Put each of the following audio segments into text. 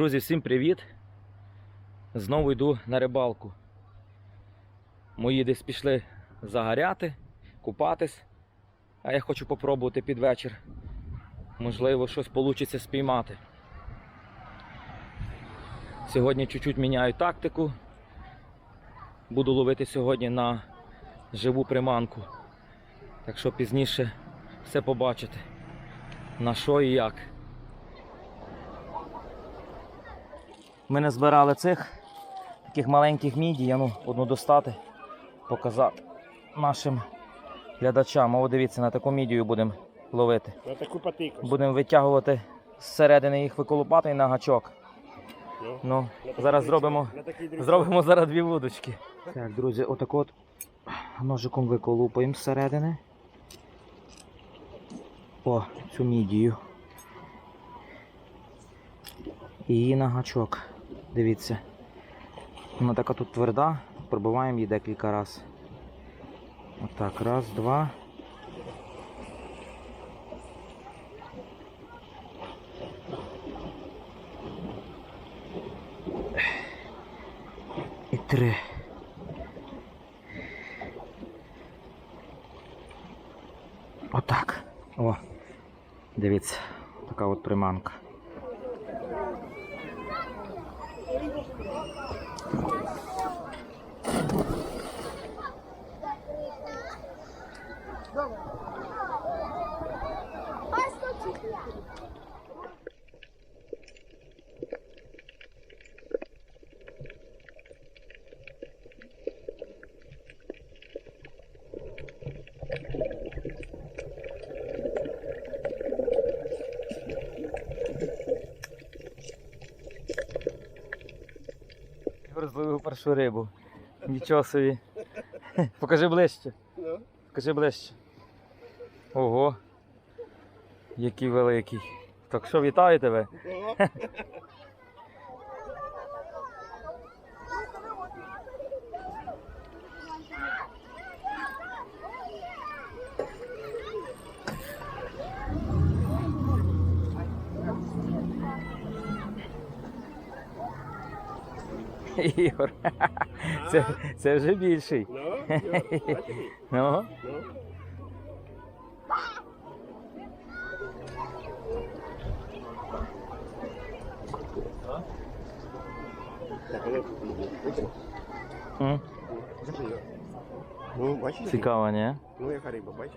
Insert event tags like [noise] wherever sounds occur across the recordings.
Друзі, всім привіт! Знову йду на рибалку. Мої десь пішли загоряти, купатись, а я хочу попробувати під вечір. Можливо, щось вийде спіймати. Сьогодні чуть-чуть міняю тактику. Буду ловити сьогодні на живу приманку. Так що пізніше все побачите. На що і як. Ми не збирали цих таких маленьких мідій, я ну одну достати, показати нашим глядачам. О, дивіться, на таку мідію будемо ловити. На таку потику. Будемо витягувати зсередини їх виколупати і на гачок. Ну, Ну, зараз зробимо, зробимо зараз дві вудочки. Так, друзі, отак от ножиком виколупаємо зсередини. О, цю мідію. І на гачок. Дивіться. Вона така тут тверда, пробиваємо її декілька разів. Отак, раз, два. І три. Отак. О, дивіться, така от приманка. Першу рибу. Нічого собі. [laughs] Покажи ближче. Ну, Покажи ближче. Ого. Який великий. Так що вітаю тебе. [laughs] Ігор. Це, це вже більший. Ну, [laughs] Ну, Ну. Так, ну, м, Ну, бачиш? цікаво, ні? Ну, яка риба, бачиш?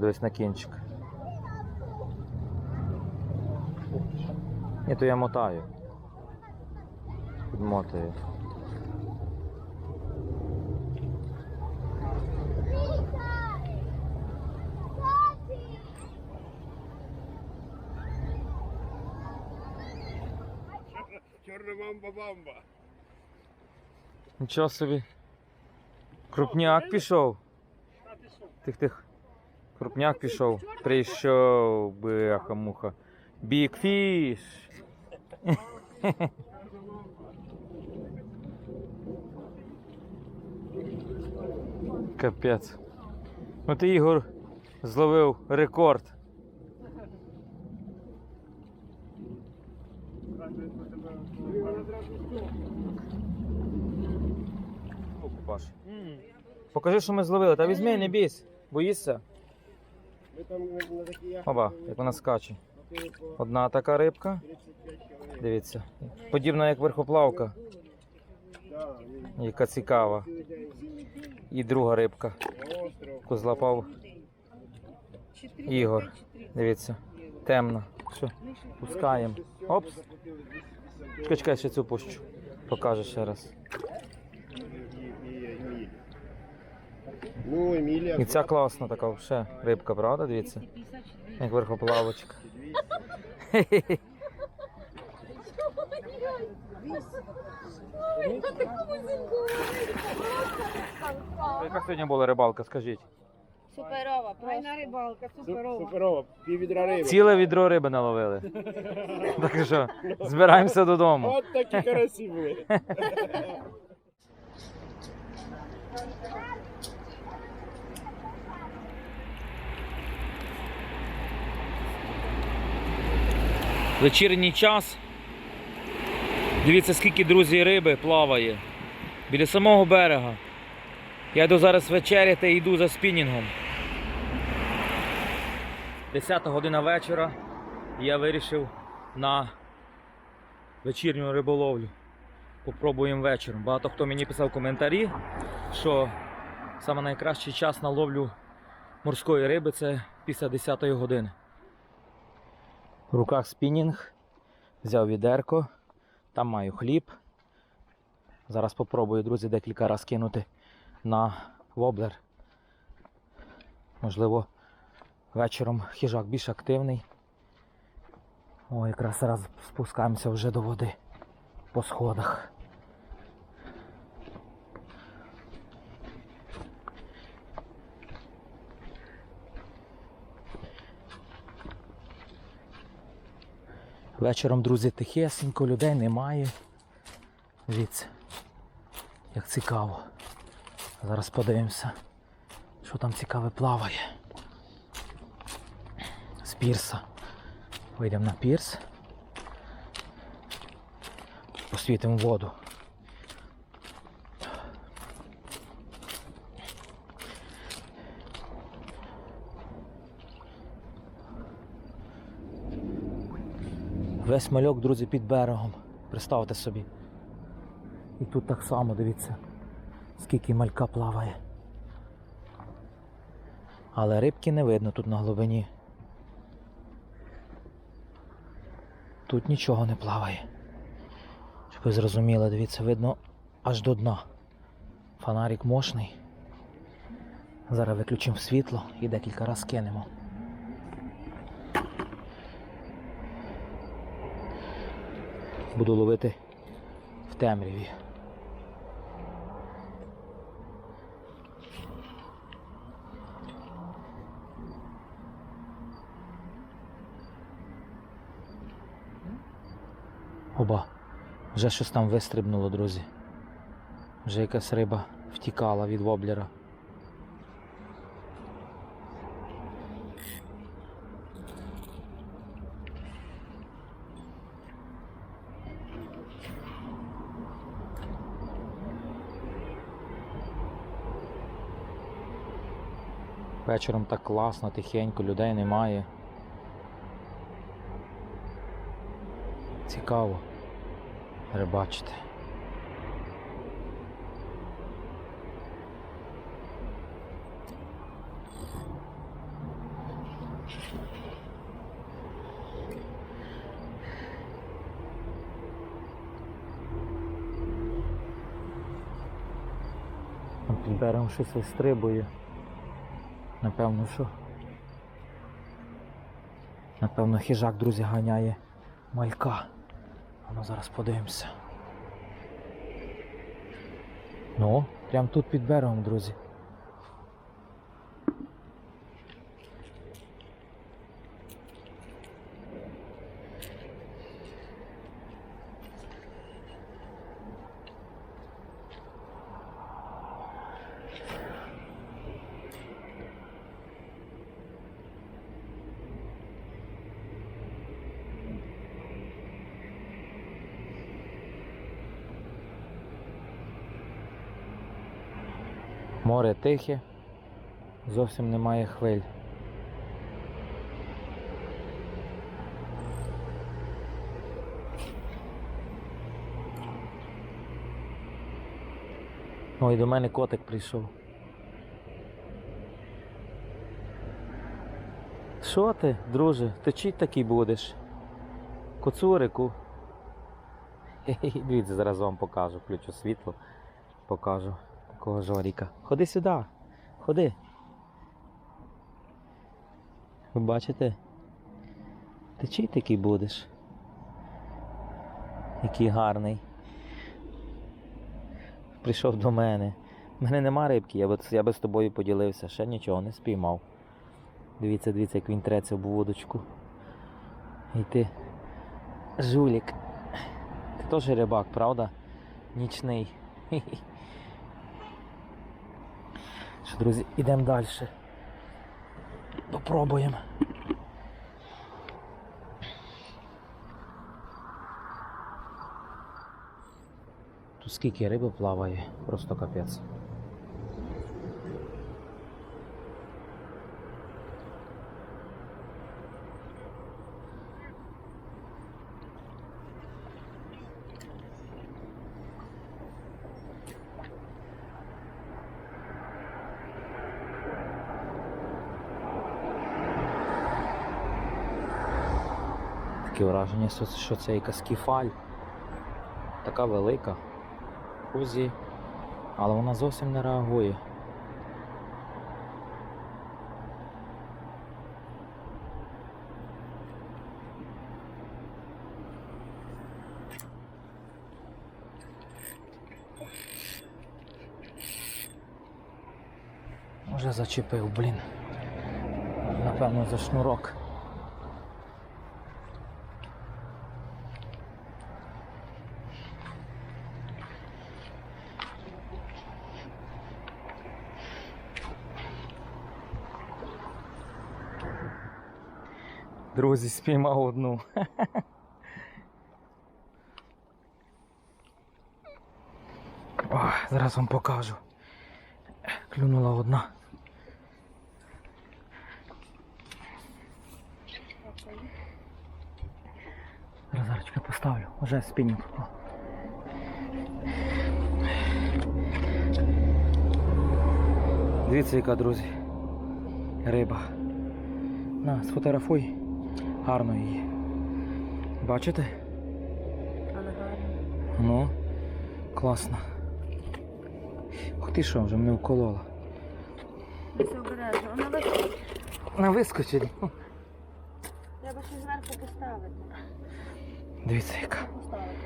Подивись на кінчик. Ні, то я мотаю. Підмотаю. Чорна мамба-бамба. Нічого собі. Крупняк пішов. Тих тих. Крупняк пішов. Прийшов, бляха-муха. Big fish. [laughs] Капець. Ну ти Ігор зловив рекорд. Покажи, що ми зловили. Та візьми, не бійся. Боїшся? Ми там на, на такій яхті Оба, як вона скаче. Одна така рибка, дивіться. Подібна як верхоплавка, яка цікава. І друга рибка. Яку злапав Ігор. Дивіться. Темна. Все, пускаємо. Опс. Заплатили 250 Чекай, чекай, ще цю пущу. Покажу ще раз. І- і- і- Ну, Емілія. І ця класна така ще рибка, правда? Дивіться. Як верхоплавочка. 200. Яка сьогодні була рибалка, скажіть? Суперова, просто. рибалка, суперова. Суперова, пів відра риби. Ціле відро риби наловили. Так що, збираємося додому. От такі карасі були. Вечірній час. Дивіться, скільки друзі риби плаває. Біля самого берега. Я йду зараз вечеряти і йду за спінінгом. 10 година вечора. Я вирішив на вечірню риболовлю. Попробуємо вечором. Багато хто мені писав коментарі, що саме найкращий час на ловлю морської риби це після 10 години. В руках спінінг, взяв відерко, там маю хліб. Зараз попробую, друзі, декілька разів кинути на воблер. Можливо, вечором хижак більш активний. О, якраз зараз спускаємося вже до води по сходах. Вечором, друзі, тихесенько, людей немає. Дивіться, як цікаво. Зараз подивимося, що там цікаве плаває. З пірса. Вийдемо на пірс. Посвітимо воду. Весь мальок, друзі, під берегом. Представте собі. І тут так само, дивіться, скільки малька плаває. Але рибки не видно тут на глибині. Тут нічого не плаває. Щоб ви зрозуміли, дивіться, видно аж до дна. Фонарик мощний. Зараз виключимо світло і декілька разів кинемо. Буду ловити в темряві. Оба. Вже щось там вистрибнуло, друзі. Вже якась риба втікала від воблера. Вечором так класно, тихенько, людей немає. Цікаво рибачити. Під щось вистрибує. Напевно, що. Напевно, хижак, друзі, ганяє малька. А ну зараз подивимося. Ну, прямо тут під берегом, друзі. Море тихе, зовсім немає хвиль. Ой, до мене котик прийшов. Що ти, друже, точить такий будеш? Коцурику. [laughs] Хе-хе, Дивіться, зараз вам покажу, включу світло, покажу такого жоріка. Ходи сюди, ходи. Ви бачите? Ти чий такий будеш? Який гарний. прийшов до мене. У мене нема рибки, я би, я би з тобою поділився, ще нічого не спіймав. Дивіться, дивіться, як він треться в вудочку. І ти, жулік. Ти теж рибак, правда? Нічний. [laughs] Друзі, йдемо далі. Попробуємо. Тут скільки риби плаває, просто капець. Таке враження, що це- якась кефаль. Така велика. Кузі. Але вона зовсім не реагує. Вже зачепив, блін. Напевно, за шнурок. Друзі, спіймав одну. О, зараз вам покажу. Клюнула одна. Зараз зарочка поставлю, вже спінінг. Дивіться, яка, друзі. Риба. На, сфотографуй гарно її. Бачите? Але гарно. Ну, класно. Ух ти що, вже мене вколола. Все обережно. Вона висить. Не вискочить. Треба ще зверху поставити. Дивіться, яка. Поставити.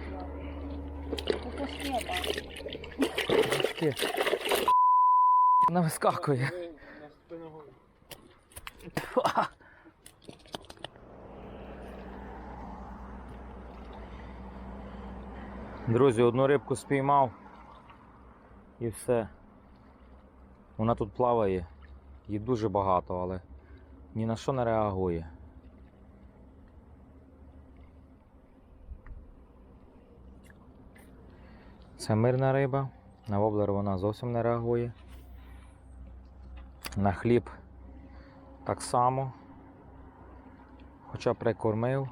Вона вискакує. Друзі, одну рибку спіймав і все. Вона тут плаває. Її дуже багато, але ні на що не реагує. Це мирна риба. На воблер вона зовсім не реагує. На хліб так само. Хоча прикормив,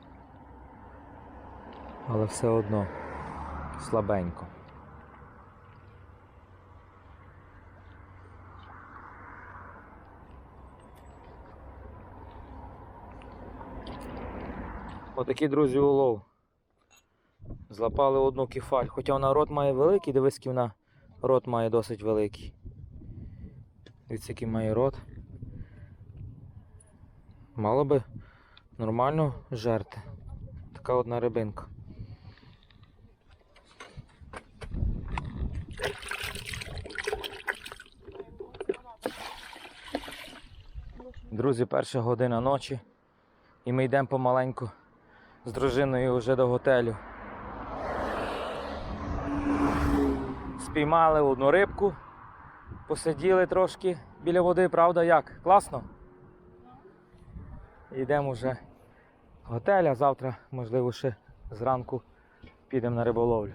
але все одно слабенько. Отакий, друзі, улов. Злапали одну кефаль, хоча вона рот має великий, дивись, вона рот має досить великий. Дивіться, який має рот. Мало би нормально жерти. Така одна рибинка. Друзі, перша година ночі. І ми йдемо помаленьку з дружиною вже до готелю. Спіймали одну рибку, посиділи трошки біля води, правда як? Класно? Йдемо вже в готель, а завтра, можливо, ще зранку підемо на риболовлю.